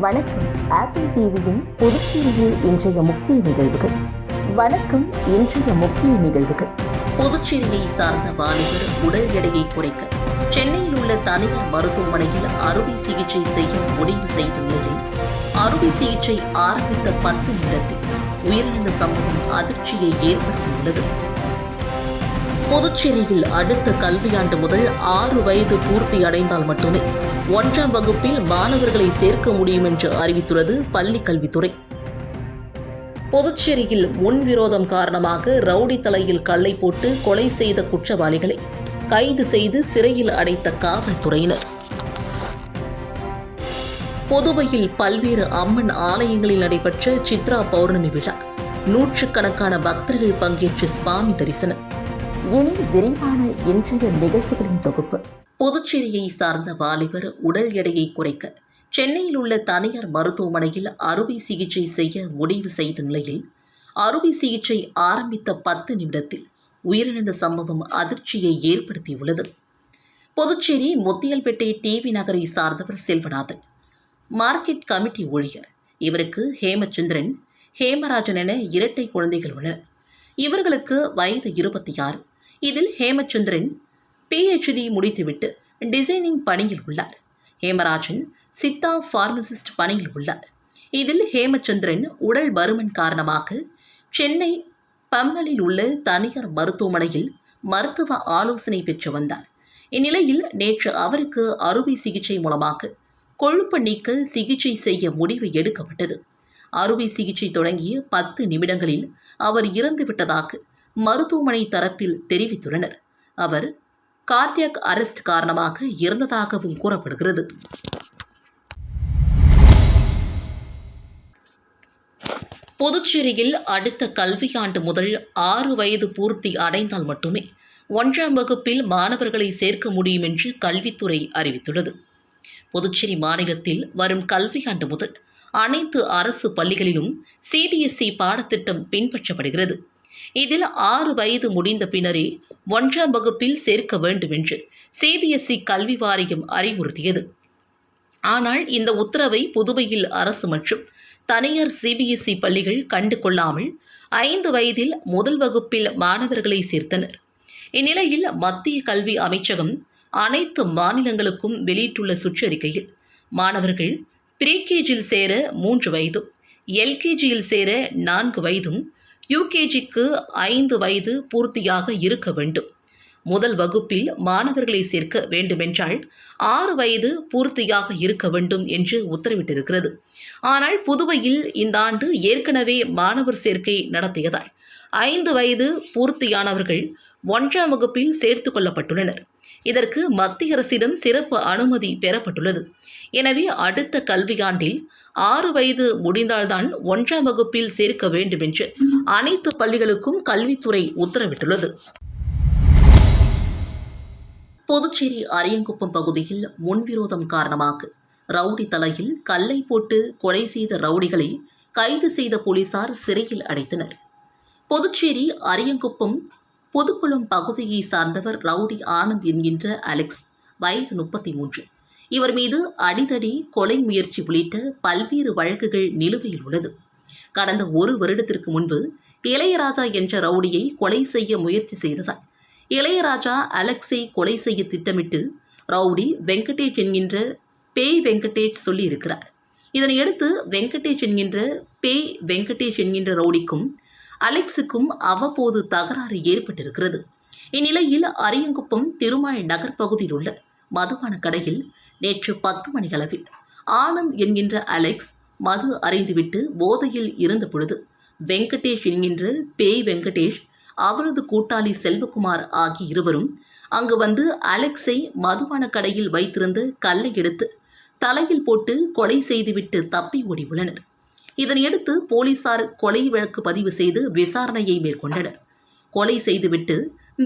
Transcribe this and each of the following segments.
வணக்கம். ஆப்பிள் டிவியின் புதுச்சேரியில் இன்றைய முக்கிய நிகழ்வுகள். வணக்கம் இன்றைய முக்கிய நிகழ்வுகள். புதுச்சேரியை சார்ந்த வாலிபர் உடல் எடையை குறைக்க சென்னையில் உள்ள தனியார் மருத்துவமனையில் அறுவை சிகிச்சை செய்ய முடிவு செய்த நிலையில் அறுவை சிகிச்சை ஆரம்பித்த பத்து நிமிடத்தில் உயிரிழந்த சம்பவம் அதிர்ச்சியை ஏற்படுத்தியுள்ளது. புதுச்சேரியில் அடுத்த கல்வியாண்டு முதல் ஆறு வயது பூர்த்தி அடைந்தால் மட்டுமே ஒன்றாம் வகுப்பில் மாணவர்களை சேர்க்க முடியும் என்று அறிவித்துள்ளது பள்ளிக் கல்வித்துறை புதுச்சேரியில் முன்விரோதம் காரணமாக ரவுடி தலையில் கல்லை போட்டு கொலை செய்த குற்றவாளிகளை கைது செய்து சிறையில் அடைத்த காவல்துறையினர். புதுவையில் பல்வேறு அம்மன் ஆலயங்களில் நடைபெற்ற சித்ரா பௌர்ணமி விழா. நூற்றுக்கணக்கான பக்தர்கள் பங்கேற்று சுவாமி தரிசனம். இனி விரிவான இன்றைய நிகழ்வுகளின் தொகுப்பு. புதுச்சேரியை சார்ந்த வாலிபர் உடல் எடையை குறைக்க சென்னையில் உள்ள தனியார் மருத்துவமனையில் அறுவை சிகிச்சை செய்ய முடிவு செய்த நிலையில் அறுவை சிகிச்சை ஆரம்பித்த பத்து நிமிடத்தில் உயிரிழந்த சம்பவம் அதிர்ச்சியை ஏற்படுத்தியுள்ளது. புதுச்சேரி முத்தியல்பேட்டை டிவி நகரை சார்ந்தவர் செல்வநாதன் மார்க்கெட் கமிட்டி ஊழியர் இவருக்கு ஹேமச்சந்திரன் ஹேமராஜன் என இரட்டை குழந்தைகள் உள்ளனர். இவர்களுக்கு வயது இருபத்தி ஆறு. இதில் ஹேமச்சந்திரன் பிஹெச்டி முடித்துவிட்டு டிசைனிங் பணியில் உள்ளார். ஹேமராஜன் சித்தா ஃபார்மசிஸ்ட் பணியில் உள்ளார். இதில் ஹேமச்சந்திரன் உடல் பருமன் காரணமாக சென்னை பம்மலில் உள்ள தனியார் மருத்துவமனையில் மருத்துவ ஆலோசனை பெற்று வந்தார். இந்நிலையில் நேற்று அவருக்கு அறுவை சிகிச்சை மூலமாக கொழுப்பு நீக்க சிகிச்சை செய்ய முடிவு எடுக்கப்பட்டது. அறுவை சிகிச்சை தொடங்கிய பத்து நிமிடங்களில் அவர் இறந்துவிட்டதாக மருத்துவமனை தரப்பில் தெரிவித்துள்ளனர். அவர் கார்டியாக் அரெஸ்ட் காரணமாக இறந்ததாகவும் கூறப்படுகிறது. புதுச்சேரியில் அடுத்த கல்வியாண்டு முதல் ஆறு வயது பூர்த்தி அடைந்தால் மட்டுமே ஒன்றாம் வகுப்பில் மாணவர்களை சேர்க்க முடியும் என்று கல்வித்துறை அறிவித்துள்ளது. புதுச்சேரி மாநிலத்தில் வரும் கல்வியாண்டு முதல் அனைத்து அரசு பள்ளிகளிலும் சிபிஎஸ்இ பாடத்திட்டம் பின்பற்றப்படுகிறது. இதில் ஆறு வயது முடிந்த பின்னரே ஒன்றாம் வகுப்பில் சேர்க்க வேண்டும் என்று சிபிஎஸ்இ கல்வி வாரியம் அறிவுறுத்தியது. ஆனால் இந்த உத்தரவை புதுவையில் அரசு மற்றும் தனியார் சிபிஎஸ்இ பள்ளிகள் கண்டு கொள்ளாமல் ஐந்து வயதில் முதல் வகுப்பில் மாணவர்களை சேர்த்தனர். இந்நிலையில் மத்திய கல்வி அமைச்சகம் அனைத்து மாநிலங்களுக்கும் வெளியிட்டுள்ள சுற்றறிக்கையில் மாணவர்கள் ப்ரீகேஜியில் சேர மூன்று வயதும் எல்கேஜியில் சேர நான்கு வயதும் யூகேஜிக்கு ஐந்து வயது பூர்த்தியாக இருக்க வேண்டும். முதல் வகுப்பில் மாணவர்களை சேர்க்க வேண்டுமென்றால் ஆறு வயது பூர்த்தியாக இருக்க வேண்டும் என்று உத்தரவிட்டிருக்கிறது. ஆனால் புதுவையில் இந்த ஆண்டு ஏற்கனவே மாணவர் சேர்க்கை நடத்தியதால் ஐந்து வயது பூர்த்தியானவர்கள் ஒன்றாம் வகுப்பில் சேர்த்து கொள்ளப்பட்டுள்ளனர். இதற்கு மத்திய அரசிடம் சிறப்பு அனுமதி பெறப்பட்டுள்ளது. எனவே அடுத்த கல்வியாண்டில் ஆறு வயது முடிந்தால்தான் ஒன்றாம் வகுப்பில் சேர்க்க வேண்டும் என்று அனைத்து பள்ளிகளுக்கும் கல்வித்துறை உத்தரவிட்டுள்ளது. புதுச்சேரி அரியங்குப்பம் பகுதியில் முன்விரோதம் காரணமாக ரவுடி தலையில் கல்லை போட்டு கொலை செய்த ரவுடிகளை கைது செய்த போலீசார் சிறையில் அடைத்தனர். புதுச்சேரி அரியங்குப்பம் புதுக்குளம் பகுதியை சார்ந்தவர் ரவுடி ஆனந்த் என்கின்ற அலெக்ஸ் வயது முப்பத்தி மூன்று இவர் மீது அடிதடி கொலை முயற்சி உள்ளிட்ட பல்வேறு வழக்குகள் நிலுவையில் உள்ளது. கடந்த ஒரு வருடத்திற்கு முன்பு இளையராஜா என்ற ரவுடியை கொலை செய்ய முயற்சி செய்ததால் இளையராஜா அலெக்ஸை கொலை செய்ய திட்டமிட்டு ரவுடி வெங்கடேஷ் என்கின்ற பேய் வெங்கடேஷ் சொல்லியிருக்கிறார். இதனையடுத்து வெங்கடேஷ் என்கின்ற பேய் வெங்கடேஷ் என்கின்ற ரவுடிக்கும் அலெக்ஸுக்கும் அவ்வப்போது தகராறு ஏற்பட்டிருக்கிறது. இந்நிலையில் அரியங்குப்பம் திருமால் நகர் பகுதியில் உள்ள மதுபான கடையில் நேற்று பத்து மணிகளவில் ஆனந்த் என்கின்ற அலெக்ஸ் மது அறிந்துவிட்டு போதையில் இருந்த பொழுது வெங்கடேஷ் என்கின்ற பேய் வெங்கடேஷ் அவரது கூட்டாளி செல்வகுமார் ஆகிய இருவரும் அங்கு வந்து அலெக்ஸை மதுபான கடையில் வைத்திருந்து கல்லை எடுத்து தலையில் போட்டு கொலை செய்துவிட்டு தப்பி ஓடி உள்ளனர் இதனையடுத்து போலீசார் கொலை வழக்கு பதிவு செய்து விசாரணையை மேற்கொண்டனர். கொலை செய்துவிட்டு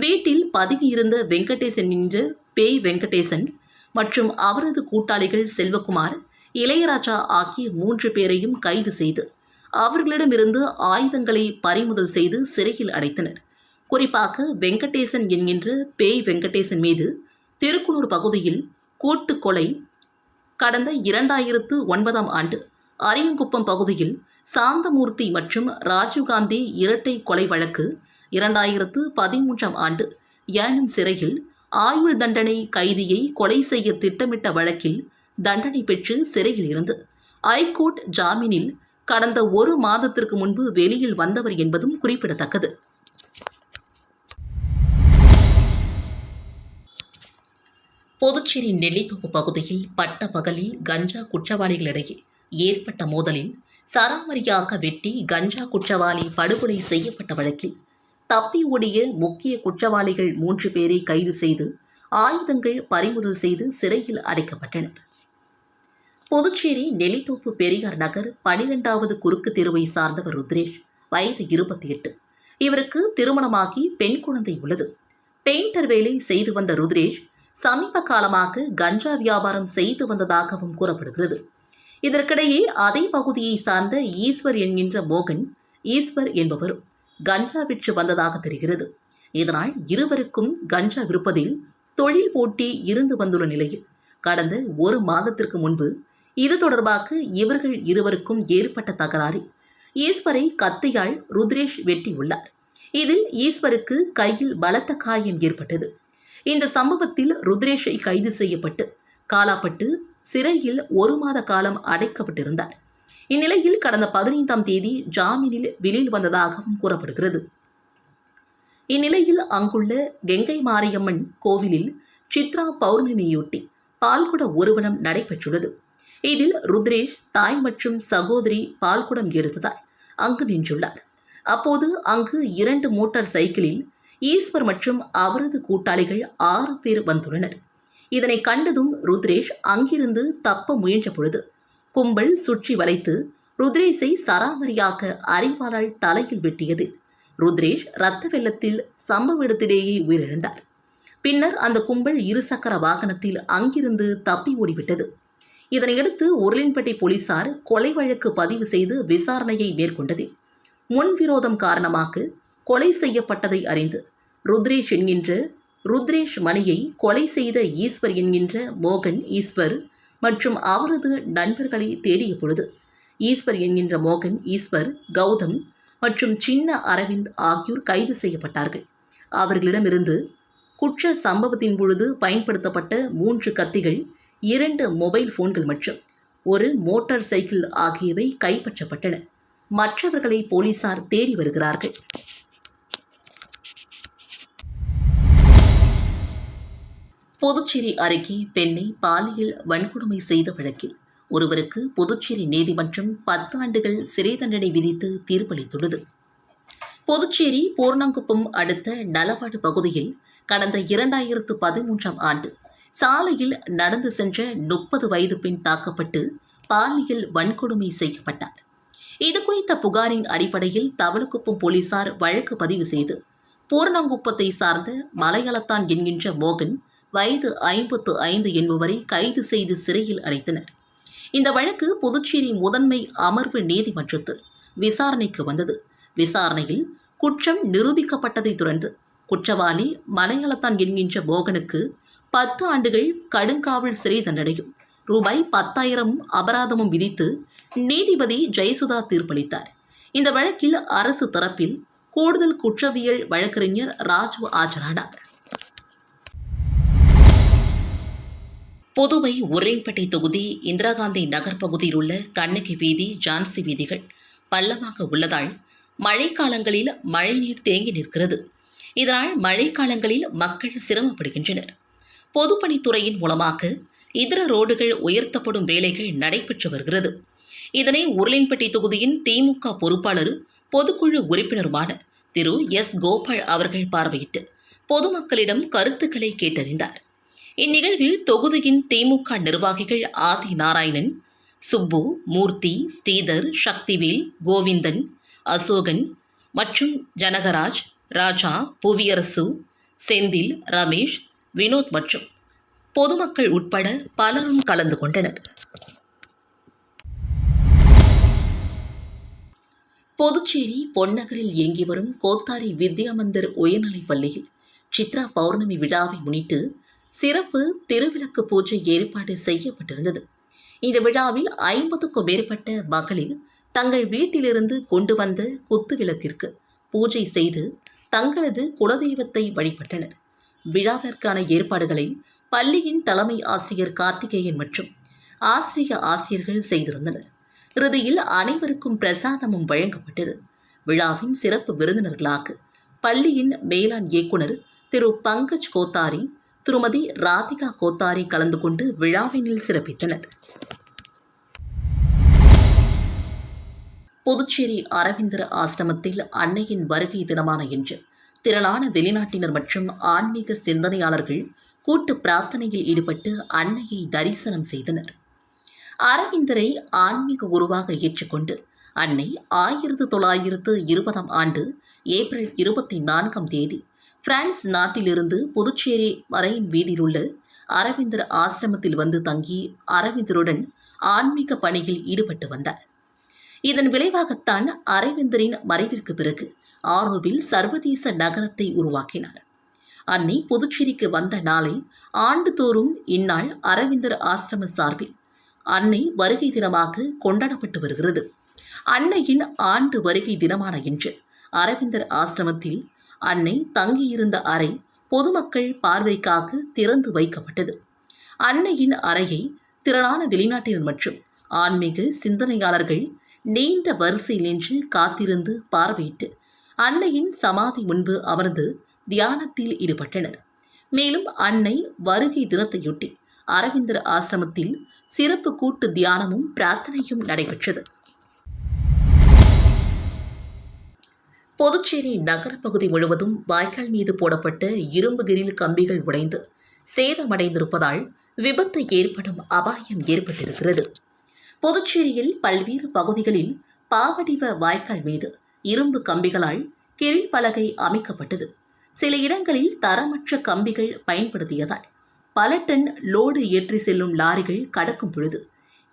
வீட்டில் பதுங்கியிருந்த வெங்கடேசன் என்று பேய் வெங்கடேசன் மற்றும் அவரது கூட்டாளிகள் செல்வகுமார் இளையராஜா ஆகிய மூன்று பேரையும் கைது செய்து அவர்களிடமிருந்து ஆயுதங்களை பறிமுதல் செய்து சிறையில் அடைத்தனர். குறிப்பாக வெங்கடேசன் என்கின்ற பேய் வெங்கடேசன் மீது திருக்குனூர் பகுதியில் கூட்டு கொலை கடந்த இரண்டாயிரத்து ஒன்பதாம் ஆண்டு அரியங்குப்பம் பகுதியில் சாந்தமூர்த்தி மற்றும் ராஜீவ்காந்தி இரட்டை கொலை வழக்கு இரண்டாயிரத்து பதிமூன்றாம் ஆண்டு ஏனும் சிறையில் ஆயுள் தண்டனை கைதியை கொலை செய்ய திட்டமிட்ட வழக்கில் தண்டனை பெற்று சிறையில் இருந்து. ஐகோர்ட் ஜாமீனில் கடந்த ஒரு மாதத்திற்கு முன்பு வெளியில் வந்தவர் என்பதும் குறிப்பிடத்தக்கது. புதுச்சேரி நெல்லித்தோப்பு பகுதியில் பட்ட பகலில் கஞ்சா குற்றவாளிகளிடையே ஏற்பட்ட மோதலில் சராமரியாக வெட்டி கஞ்சா குற்றவாளி படுகொலை செய்யப்பட்ட வழக்கில் தப்பி ஓடிய முக்கிய குற்றவாளிகள் மூன்று பேரை கைது செய்து ஆயுதங்கள் பறிமுதல் செய்து சிறையில் அடைக்கப்பட்டனர். புதுச்சேரி நெல்லித்தோப்பு பெரியார் நகர் பனிரெண்டாவது குறுக்கு தெருவை சார்ந்தவர் ருத்ரேஷ் வயது இருபத்தி எட்டு. இவருக்கு திருமணமாகி பெண் குழந்தை உள்ளது. பெயிண்டர் வேலை செய்து வந்த ருத்ரேஷ் சமீப காலமாக கஞ்சா வியாபாரம் செய்து வந்ததாகவும் கூறப்படுகிறது. இதற்கிடையே அதே பகுதியை சார்ந்த ஈஸ்வர் என்கின்ற மோகன் ஈஸ்வர் என்பவரும் கஞ்சா விற்று வந்ததாக தெரிகிறது. இதனால் இருவருக்கும் கஞ்சா விற்பதில் தொழில் போட்டி இருந்து வந்துள்ள நிலையில் கடந்த ஒரு மாதத்திற்கு முன்பு இது தொடர்பாக இவர்கள் இருவருக்கும் ஏற்பட்ட தகராறு. ஈஸ்வரை கத்தியால் ருத்ரேஷ் வெட்டியுள்ளார். இதில் ஈஸ்வருக்கு கையில் பலத்த காயம் ஏற்பட்டது. இந்த சம்பவத்தில் ருத்ரேஷை கைது செய்யப்பட்டு காலாப்பட்டு சிறையில் ஒரு மாத காலம் அடைக்கப்பட்டிருந்தார். இந்நிலையில் கடந்த பதினைந்தாம் தேதி ஜாமீனில் வெளியில் வந்ததாகவும் கூறப்படுகிறது. இந்நிலையில் அங்குள்ள கெங்கை மாரியம்மன் கோவிலில் சித்ரா பௌர்ணமியொட்டி பால்குட ஊர்வலம் நடைபெற்றுள்ளது. இதில் ருத்ரேஷ் தாய் மற்றும் சகோதரி பால்குடம் எடுத்ததால் அங்கு நின்றுள்ளார். அப்போது அங்கு இரண்டு மோட்டார் சைக்கிளில் ஈஸ்வர் மற்றும் அவரது கூட்டாளிகள் ஆறு பேர் வந்துள்ளனர். இதனை கண்டதும் ருத்ரேஷ் அங்கிருந்து தப்ப முயன்ற பொழுது கும்பல் சுற்றி வளைத்து ருத்ரேஷை சராமரியாக அறிவாளால் தலையில் வெட்டியது. ருத்ரேஷ் இரத்த வெள்ளத்தில் சம்பவ இடத்திலேயே உயிரிழந்தார். பின்னர் அந்த கும்பல் இருசக்கர வாகனத்தில் அங்கிருந்து தப்பி ஓடிவிட்டது. இதனையடுத்து உருளின்பட்டி போலீசார் கொலை வழக்கு பதிவு செய்து விசாரணையை மேற்கொண்டது. முன்விரோதம் காரணமாக கொலை செய்யப்பட்டதை அறிந்து ருத்ரேஷ் என்கின்ற ருத்ரேஷ் மணியை கொலை செய்த ஈஸ்வர் என்கின்ற மோகன் ஈஸ்வர் மற்றும் அவரது நண்பர்களை தேடிய பொழுது ஈஸ்வர் என்கின்ற மோகன் ஈஸ்வர் கௌதம் மற்றும் சின்ன அரவிந்த் ஆகியோர் கைது செய்யப்பட்டார்கள். அவர்களிடமிருந்து குற்ற சம்பவத்தின் பொழுது பயன்படுத்தப்பட்ட மூன்று கத்திகள் இரண்டு மொபைல் போன்கள் மற்றும் ஒரு மோட்டார் சைக்கிள் ஆகியவை கைப்பற்றப்பட்டன. மற்றவர்களை போலீசார் தேடி வருகிறார்கள். புதுச்சேரி அருகே பெண்ணை பாலியல் வன்கொடுமை செய்த வழக்கில் ஒருவருக்கு புதுச்சேரி நீதிமன்றம் பத்தாண்டுகள் சிறை தண்டனை விதித்து தீர்ப்பளித்துள்ளது. புதுச்சேரி பூர்ணாங்குப்பம் அடுத்த நலவாடு பகுதியில் கடந்த இரண்டாயிரத்து பதிமூன்றாம் ஆண்டு சாலையில் நடந்து சென்ற முப்பது வயது பெண் தாக்கப்பட்டு பாலியல் வன்கொடுமை செய்யப்பட்டார். இது குறித்த புகாரின் அடிப்படையில் தவளக்குப்பம் போலீசார் வழக்கு பதிவு செய்து பூர்ணாங்குப்பத்தை சார்ந்த மலையளத்தான் என்கின்ற மோகன் வயது ஐம்பத்து ஐந்து என்பவரை கைது செய்து சிறையில் அடைத்தனர். இந்த வழக்கு புதுச்சேரி முதன்மை அமர்வு நீதிமன்றத்தில் விசாரணைக்கு வந்தது. விசாரணையில் குற்றம் நிரூபிக்கப்பட்டதைத் தொடர்ந்து குற்றவாளி மலையாளத்தான் என்கின்ற மோகனுக்கு பத்து ஆண்டுகள் கடுங்காவல் சிறை தண்டனையும் ரூபாய் பத்தாயிரமும் அபராதமும் விதித்து நீதிபதி ஜெயசுதா தீர்ப்பளித்தார். இந்த வழக்கில் அரசு தரப்பில் கூடுதல் குற்றவியல் வழக்கறிஞர் ராஜு ஆஜரானார். புதுவை உருளைப்பேட்டை தொகுதி இந்திரா காந்தி நகர் பகுதியில் உள்ள கண்ணகி வீதி ஜான்சி வீதிகள் பள்ளமாக உள்ளதால் மழைக்காலங்களில் மழைநீர் தேங்கி நிற்கிறது. இதனால் மழைக்காலங்களில் மக்கள் சிரமப்படுகின்றனர். பொதுப்பணித்துறையின் மூலமாக இதர ரோடுகள் உயர்த்தப்படும் வேலைகள் நடைபெற்று வருகிறது. இதனை உருளைன்பட்டி தொகுதியின் திமுக பொறுப்பாளர் பொதுக்குழு உறுப்பினருமான திரு. எஸ். கோபால் அவர்கள் பார்வையிட்டு பொதுமக்களிடம் கருத்துக்களை கேட்டறிந்தார். இந்நிகழ்வில் தொகுதியின் திமுக நிர்வாகிகள் ஆதி நாராயணன் சுப்பு மூர்த்தி ஸ்ரீதர் சக்திவேல் கோவிந்தன் அசோகன் மற்றும் ஜனகராஜ் ராஜா புவியரசு செந்தில் ரமேஷ் வினோத் மற்றும் பொதுமக்கள் உட்பட பலரும் கலந்து கொண்டனர். புதுச்சேரி பொன்னகரில் இயங்கி வரும் கோத்தாரி வித்யாமந்தர் உயர்நிலைப் பள்ளியில் சித்ரா பௌர்ணமி விழாவை முன்னிட்டு சிறப்பு திருவிளக்கு பூஜை ஏற்பாடு செய்யப்பட்டிருந்தது. இந்த விழாவில் ஐம்பதுக்கும் மேற்பட்ட மகளிர் தங்கள் வீட்டிலிருந்து கொண்டு வந்த குத்து விளக்கிற்கு பூஜை செய்து தங்களது குலதெய்வத்தை வழிபட்டனர். விழாவிற்கான ஏற்பாடுகளை பள்ளியின் தலைமை ஆசிரியர் கார்த்திகேயன் மற்றும் ஆசிரிய ஆசிரியர்கள் செய்திருந்தனர். இறுதியில் அனைவருக்கும் பிரசாதமும் வழங்கப்பட்டது. விழாவின் சிறப்பு விருந்தினர்களாக பள்ளியின் மேலாண் இயக்குனர் திரு பங்கஜ் கோத்தாரி திருமதி ராதிகா கோத்தாரி கலந்து கொண்டு விழாவினில் சிறப்பித்தனர். புதுச்சேரி அரவிந்தர் ஆசிரமத்தில் அன்னையின் வருகை தினமான இன்று திரளான வெளிநாட்டினர் மற்றும் ஆன்மீக சிந்தனையாளர்கள் கூட்டு பிரார்த்தனையில் ஈடுபட்டு அன்னையை தரிசனம் செய்தனர். அரவிந்தரை ஆன்மீக குருவாக ஏற்றுக்கொண்டு அன்னை ஆயிரத்து தொள்ளாயிரத்து இருபதாம் ஆண்டு ஏப்ரல் இருபத்தி நான்காம் தேதி பிரான்ஸ் நாட்டிலிருந்து புதுச்சேரி மரைன் வீதியில் உள்ள அரவிந்தர் ஆசிரமத்தில் வந்து தங்கி அரவிந்தருடன் ஆன்மீக பணியில் ஈடுபட்டு வந்தார். இதன் விளைவாகத்தான் அரவிந்தரின் மறைவிற்கு பிறகு ஆரோவில் சர்வதேச நகரத்தை உருவாக்கினார். அன்னை புதுச்சேரிக்கு வந்த நாளை ஆண்டுதோறும் இந்நாள் அரவிந்தர் ஆசிரம சார்பில் அன்னை வருகை தினமாக கொண்டாடப்பட்டு வருகிறது. அன்னையின் ஆண்டு வருகை தினமான இன்று அரவிந்தர் ஆசிரமத்தில் அன்னை தங்கியிருந்த அறை பொதுமக்கள் பார்வைக்காக திறந்து வைக்கப்பட்டது. அன்னையின் அறையை திரளான வெளிநாட்டினர் மற்றும் ஆன்மீக சிந்தனையாளர்கள் நீண்ட வரிசையில் நின்று காத்திருந்து பார்வையிட்டு அன்னையின் சமாதி முன்பு அமர்ந்து தியானத்தில் ஈடுபட்டனர். மேலும் அன்னை வருகை தினத்தையொட்டி அரவிந்தர் ஆசிரமத்தில் சிறப்பு கூட்டு தியானமும் பிரார்த்தனையும் நடைபெற்றது. புதுச்சேரி நகரப்பகுதி முழுவதும் வாய்க்கால் மீது போடப்பட்ட இரும்பு கிரில் கம்பிகள் உடைந்து சேதமடைந்திருப்பதால் விபத்து ஏற்படும் அபாயம் ஏற்பட்டிருக்கிறது. புதுச்சேரியில் பல்வேறு பகுதிகளில் பாவடிவ வாய்க்கால் மீது இரும்பு கம்பிகளால் கிரில் பலகை அமைக்கப்பட்டது. சில இடங்களில் தரமற்ற கம்பிகள் பயன்படுத்தியதால் பல டன் லோடு ஏற்றி செல்லும் லாரிகள் கடக்கும் பொழுது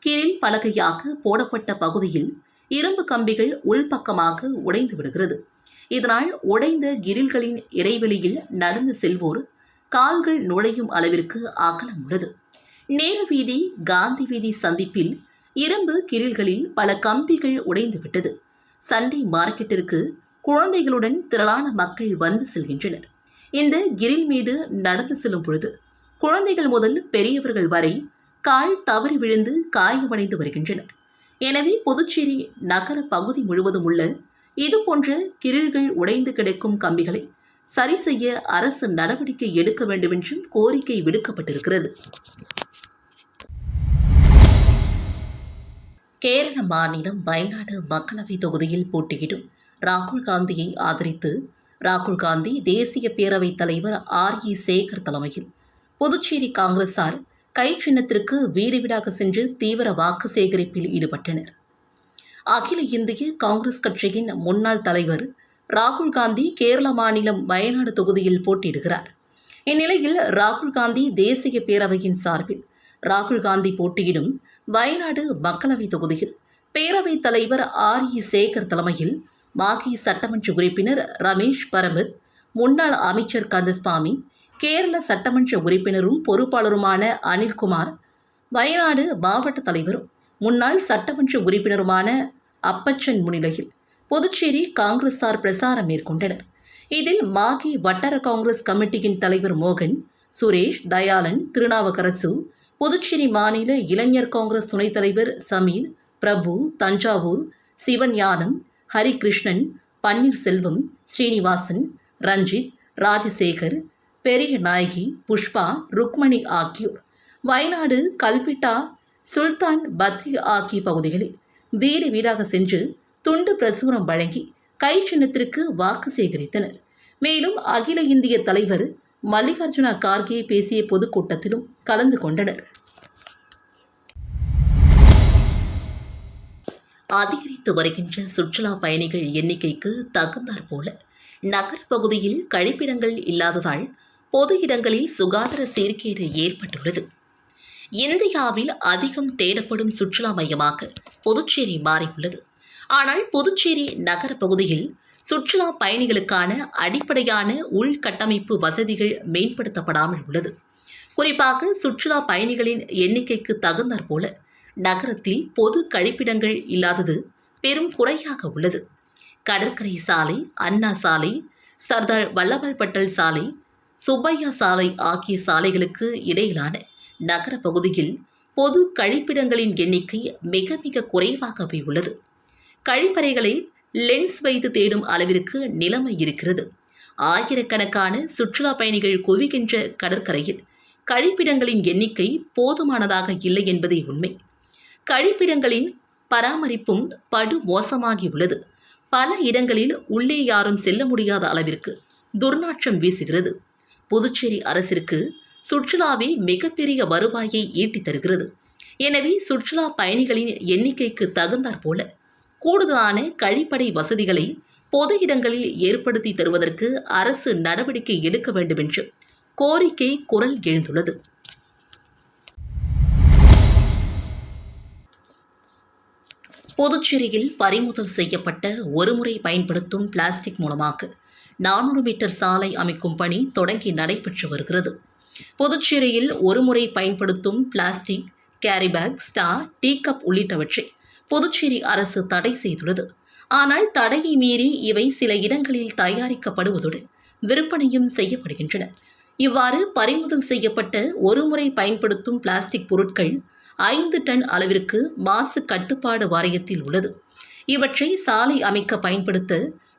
கிரில் பலகையாக போடப்பட்ட பகுதியில் இரும்பு கம்பிகள் உள்பக்கமாக உடைந்து விடுகிறது. இதனால் உடைந்த கிரில்களின் இடைவெளியில் நடந்து செல்வோர் கால்கள் நுழையும் அளவிற்கு அகலம் உள்ளது. நேரு வீதி காந்தி வீதி சந்திப்பில் இரும்பு கிரில்களில் பல கம்பிகள் உடைந்து விட்டது. சண்டே மார்க்கெட்டிற்கு குழந்தைகளுடன் திரளான மக்கள் வந்து செல்கின்றனர். இந்த கிரில் மீது நடந்து செல்லும் பொழுது குழந்தைகள் முதல் பெரியவர்கள் வரை கால் தவறி விழுந்து காயமடைந்து வருகின்றனர். எனவே புதுச்சேரி நகர பகுதி முழுவதும் உள்ள இது போன்ற கிரில்கள் உடைந்து கிடக்கும் கம்பிகளை சரி செய்ய அரசு நடவடிக்கை எடுக்க வேண்டும் என்றும் கோரிக்கை விடுக்கப்பட்டிருக்கிறது. கேரள மாநிலம் வயநாடு மக்களவைத் தொகுதியில் போட்டியிடும் ராகுல் காந்தியை ஆதரித்து ராகுல் காந்தி தேசிய பேரவைத் தலைவர் ஆர் இ சேகர் தலைமையில் புதுச்சேரி காங்கிரசார் கை சின்னத்திற்கு வீடு வீடாக சென்று தீவிர வாக்கு சேகரிப்பில் ஈடுபட்டனர். அகில இந்திய காங்கிரஸ் கட்சியின் முன்னாள் தலைவர் ராகுல் காந்தி கேரள மாநிலம் வயநாடு தொகுதியில் போட்டியிடுகிறார். இந்நிலையில் ராகுல் காந்தி தேசிய பேரவையின் சார்பில் ராகுல் காந்தி போட்டியிடும் வயநாடு மக்களவை தொகுதியில் பேரவைத் தலைவர் ஆர் இ சேகர் தலைமையில் மாகி சட்டமன்ற உறுப்பினர் ரமேஷ் பரமத் முன்னாள் அமைச்சர் கந்தஸ்வாமி கேரள சட்டமன்ற உறுப்பினரும் பொறுப்பாளருமான அனில்குமார் வயநாடு மாவட்ட தலைவரும் முன்னாள் சட்டமன்ற உறுப்பினருமான அப்பச்சன் முன்னிலையில் புதுச்சேரி காங்கிரசார் பிரசாரம் மேற்கொண்டனர். இதில் மாகி வட்டார காங்கிரஸ் கமிட்டியின் தலைவர் மோகன் சுரேஷ் தயாளன் திருநாவுக்கரசு புதுச்சேரி மாநில இளைஞர் காங்கிரஸ் துணைத் தலைவர் சமீர் பிரபு தஞ்சாவூர் சிவன் யானம் ஹரிகிருஷ்ணன் பன்னீர்செல்வம் ஸ்ரீனிவாசன் ரஞ்சித் ராஜசேகர் பெரிய நாயகி புஷ்பா ருக்மணி ஆகியோர். வயநாடு கல்பிட்டா சுல்தான் பத்ரி ஆகிய பகுதிகளில் வீடு வீடாக சென்று துண்டு பிரசுரம் வழங்கி கை சின்னத்திற்கு வாக்கு சேகரித்தனர். மேலும் அகில இந்திய தலைவர் மல்லிகார்ஜுன கார்கே பேசிய பொதுக்கூட்டத்திலும் கலந்து கொண்டனர். அதிகரித்து வருகின்ற சுற்றுலா பயணிகள் எண்ணிக்கைக்கு தகுந்தாற் போல நகரப்பகுதியில் கழிப்பிடங்கள் இல்லாததால் பொது இடங்களில் சுகாதார சீர்கேடு ஏற்பட்டுள்ளது. இந்தியாவில் அதிகம் தேடப்படும் சுற்றுலா மையமாக புதுச்சேரி மாறியுள்ளது. ஆனால் புதுச்சேரி நகர பகுதியில் சுற்றுலா பயணிகளுக்கான அடிப்படையான உள்கட்டமைப்பு வசதிகள் மேம்படுத்தப்படாமல் உள்ளது. குறிப்பாக சுற்றுலா பயணிகளின் எண்ணிக்கைக்கு தகுந்தாற் போல நகரத்தில் பொது கழிப்பிடங்கள் இல்லாதது பெரும் குறையாக உள்ளது. கடற்கரை சாலை அண்ணா சாலை சர்தார் வல்லபாய் பட்டேல் சாலை சுப்பையா சாலை ஆகிய சாலைகளுக்கு இடையிலான நகர பகுதியில் பொது கழிப்பிடங்களின் எண்ணிக்கை மிக மிக குறைவாகவே உள்ளது. கழிப்பறைகளை லென்ஸ் வைத்து தேடும் அளவிற்கு நிலைமை இருக்கிறது. ஆயிரக்கணக்கான சுற்றுலா பயணிகள் குவிகின்ற கடற்கரையில் கழிப்பிடங்களின் எண்ணிக்கை போதுமானதாக இல்லை என்பதே உண்மை. கழிப்பிடங்களின் பராமரிப்பும் படு மோசமாகி உள்ளது. பல இடங்களில் உள்ளே யாரும் செல்ல முடியாத அளவிற்கு துர்நாற்றம் வீசுகிறது. புதுச்சேரி அரசிற்கு சுற்றுலாவே மிகப்பெரிய வருவாயை ஈட்டித் தருகிறது. எனவே சுற்றுலா பயணிகளின் எண்ணிக்கைக்கு தகுந்தாற் போல கூடுதலான கழிப்படை வசதிகளை பொது இடங்களில் ஏற்படுத்தி தருவதற்கு அரசு நடவடிக்கை எடுக்க வேண்டும் என்று கோரிக்கை குரல் எழுந்துள்ளது. புதுச்சேரியில் பறிமுதல் செய்யப்பட்ட ஒருமுறை பயன்படுத்தும் பிளாஸ்டிக் மூலமாக நானூறு மீட்டர் சாலை அமைக்கும் பணி தொடங்கி நடைபெற்று வருகிறது. புதுச்சேரியில் ஒருமுறை பயன்படுத்தும் plastic carry bag straw tea cup உள்ளிட்டவற்றை புதுச்சேரி அரசு தடை செய்துள்ளது. ஆனால் தடையை மீறி இவை சில இடங்களில் தயாரிக்கப்படுவதுடன் விற்பனையும் செய்யப்படுகின்றன. இவ்வாறு பறிமுதல் செய்யப்பட்ட ஒருமுறை பயன்படுத்தும் பிளாஸ்டிக் பொருட்கள் ஐந்து டன் அளவிற்கு மாசு கட்டுப்பாடு வாரியத்தில் உள்ளது. இவற்றை சாலை அமைக்க பயன்படுத்த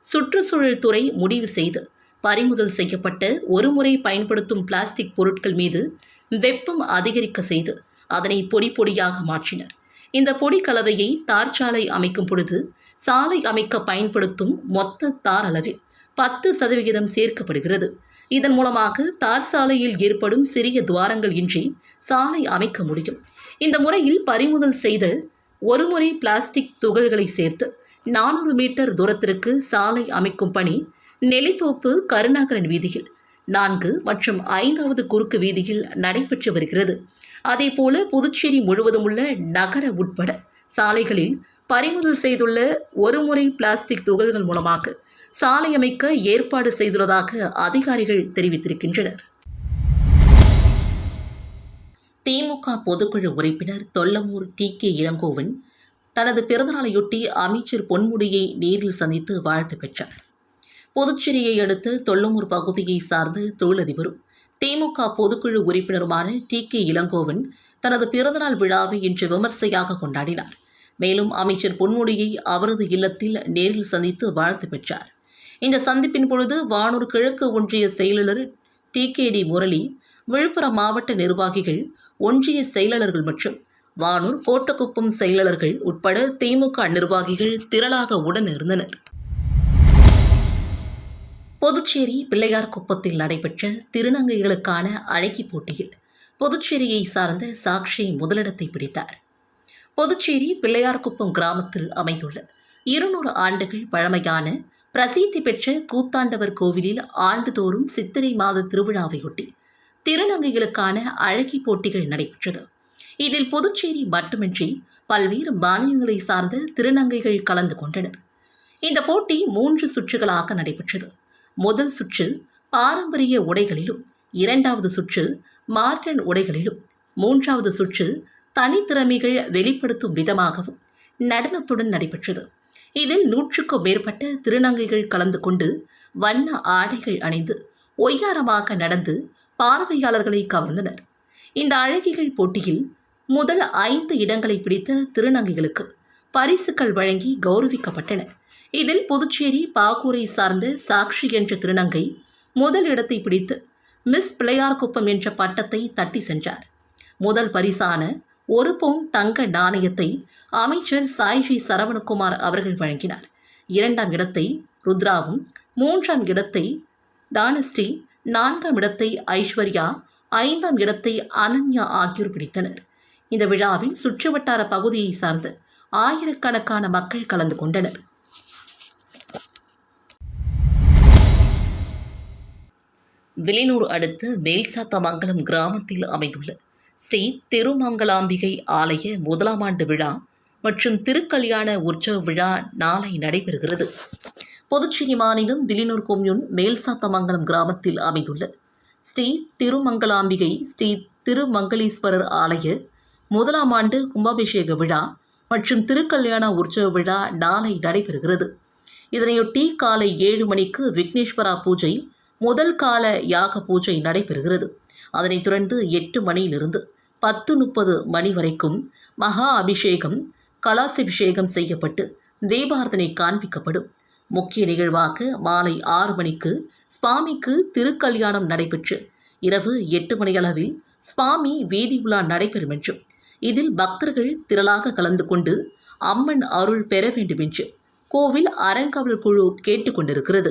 சுற்றுச்சூழல் துறை முடிவு செய்து பறிமுதல் செய்யப்பட்ட ஒருமுறை பயன்படுத்தும் பிளாஸ்டிக் பொருட்கள் மீது வெப்பம் அதிகரிக்க செய்து அதனை பொடி பொடியாக மாற்றினர். இந்த பொடி கலவையை தார் சாலை அமைக்கும் பொழுது சாலை அமைக்க பயன்படுத்தும் மொத்த தார் அளவில் பத்து சதவிகிதம் சேர்க்கப்படுகிறது. இதன் மூலமாக தார் சாலையில் ஏற்படும் சிறிய துவாரங்கள் இன்றி சாலை அமைக்க முடியும். இந்த முறையில் பறிமுதல் செய்த ஒருமுறை பிளாஸ்டிக் துகள்களை சேர்த்து நானூறு மீட்டர் தூரத்திற்கு சாலை அமைக்கும் பணி நெல்லித்தோப்பு கருணாகரன் வீதியில். நான்கு மற்றும் ஐந்தாவது குறுக்கு வீதியில் நடைபெற்று வருகிறது. அதேபோல புதுச்சேரி முழுவதும் உள்ள நகர உட்பட சாலைகளில் பறிமுதல் செய்துள்ள ஒருமுறை பிளாஸ்டிக் துகள்கள் மூலமாக சாலை அமைக்க ஏற்பாடு செய்துள்ளதாக அதிகாரிகள் தெரிவித்திருக்கின்றனர். திமுக பொதுக்குழு உறுப்பினர் தொல்லமூர் டி. கே. இளங்கோவன் தனது பிறந்தநாளையொட்டி அமைச்சர் பொன்முடியை நேரில் சந்தித்து வாழ்த்து பெற்றார். புதுச்சேரியை அடுத்து தொல்லமூர் பகுதியை சார்ந்த தொழிலதிபரும் திமுக பொதுக்குழு உறுப்பினருமான டி. கே. இளங்கோவன் தனது பிறந்தநாள் விழாவை இன்று விமர்சையாக கொண்டாடினார். மேலும் அமைச்சர் பொன்முடியை அவரது இல்லத்தில் நேரில் சந்தித்து வாழ்த்து பெற்றார். இந்த சந்திப்பின் பொழுது வானூர் கிழக்கு ஒன்றிய செயலாளர் T. K. T. Murali Villupuram மாவட்ட நிர்வாகிகள் ஒன்றிய செயலாளர்கள் மற்றும் வானூர் கோட்டக்குப்பம் செயலாளர்கள் உட்பட திமுக நிர்வாகிகள் திரளாக உடன் இருந்தனர் புதுச்சேரி பிள்ளையார் குப்பத்தில் நடைபெற்ற திருநங்கைகளுக்கான அழகி போட்டியில் புதுச்சேரியை சார்ந்த சாக்ஷி முதலிடத்தை பிடித்தார். புதுச்சேரி பிள்ளையார்குப்பம் கிராமத்தில் அமைந்துள்ள இருநூறு ஆண்டுகள் பழமையான பிரசித்தி பெற்ற கூத்தாண்டவர் கோவிலில் ஆண்டுதோறும் சித்திரை மாத திருவிழாவையொட்டி திருநங்கைகளுக்கான அழகி போட்டிகள் நடைபெற்றது. இதில் புதுச்சேரி மட்டுமின்றி பல்வேறு மாநிலங்களை சார்ந்த திருநங்கைகள் கலந்து கொண்டனர். இந்த போட்டி மூன்று சுற்றுகளாக நடைபெற்றது. முதல் சுற்று பாரம்பரிய உடைகளிலும் இரண்டாவது சுற்று மார்டன் உடைகளிலும் மூன்றாவது சுற்று தனித்திறமைகள் வெளிப்படுத்தும் விதமாகவும் நடனத்துடன் நடைபெற்றது. இதில் நூற்றுக்கும் மேற்பட்ட திருநங்கைகள் கலந்து கொண்டு வண்ண ஆடைகள் அணிந்து ஒய்யாரமாக நடந்து பார்வையாளர்களை கவர்ந்தனர். இந்த அழகிகள் போட்டியில் முதல் ஐந்து இடங்களை பிடித்த திருநங்கைகளுக்கு பரிசுகள் வழங்கி கௌரவிக்கப்பட்டன இதில் புதுச்சேரி பாகூரை சார்ந்த சாக்ஷி என்ற திருநங்கை முதல் இடத்தை பிடித்து மிஸ் பிள்ளையார்குப்பம் என்ற பட்டத்தை தட்டி சென்றார். முதல் பரிசான ஒரு பவுன் தங்க நாணயத்தை அமைச்சர் சாய்ஜி சரவணகுமார் அவர்கள் வழங்கினார். இரண்டாம் இடத்தை ருத்ராவும் மூன்றாம் இடத்தை தானஸ்ரீ நான்காம் இடத்தை ஐஸ்வர்யா ஐந்தாம் இடத்தை அனன்யா ஆகியோர் பிடித்தனர். இந்த விழாவில் சுற்றுவட்டார பகுதியை சார்ந்த ஆயிரக்கணக்கான மக்கள் கலந்து கொண்டனர். வெளியூர் அடுத்த மேல்சாத்தமங்கலம் கிராமத்தில் அமைந்துள்ள ஸ்ரீ திருமங்கலாம்பிகை ஆலய முதலாம் ஆண்டு விழா மற்றும் திருக்கல்யாண உற்சவ விழா நாளை நடைபெறுகிறது. புதுச்சேரி மாநிலம் விலினூர் கொம்யூன் மேல்சாத்தமங்கலம் கிராமத்தில் அமைந்துள்ள ஸ்ரீ திருமங்கலாம்பிகை ஸ்ரீ திருமங்கலீஸ்வரர் ஆலய முதலாம் ஆண்டு கும்பாபிஷேக விழா மற்றும் திருக்கல்யாண உற்சவ விழா நாளை நடைபெறுகிறது. இதனையொட்டி காலை ஏழு மணிக்கு விக்னேஸ்வரா பூஜை முதல் கால யாக பூஜை நடைபெறுகிறது. அதனைத் தொடர்ந்து எட்டு மணியிலிருந்து பத்து முப்பது மணி வரைக்கும் மகா அபிஷேகம் கலாசபிஷேகம் செய்யப்பட்டு தீபார்த்தனை காண்பிக்கப்படும். முக்கிய நிகழ்வாக மாலை ஆறு மணிக்கு சுவாமிக்கு திருக்கல்யாணம் நடைபெற்று இரவு எட்டு மணியளவில் சுவாமி வீதி உலா நடைபெறும் என்றும் இதில் பக்தர்கள் திரளாக கலந்து கொண்டு அம்மன் அருள் பெற வேண்டும் என்று கோவில் அறங்காவல் குழு கேட்டுக்கொண்டிருக்கிறது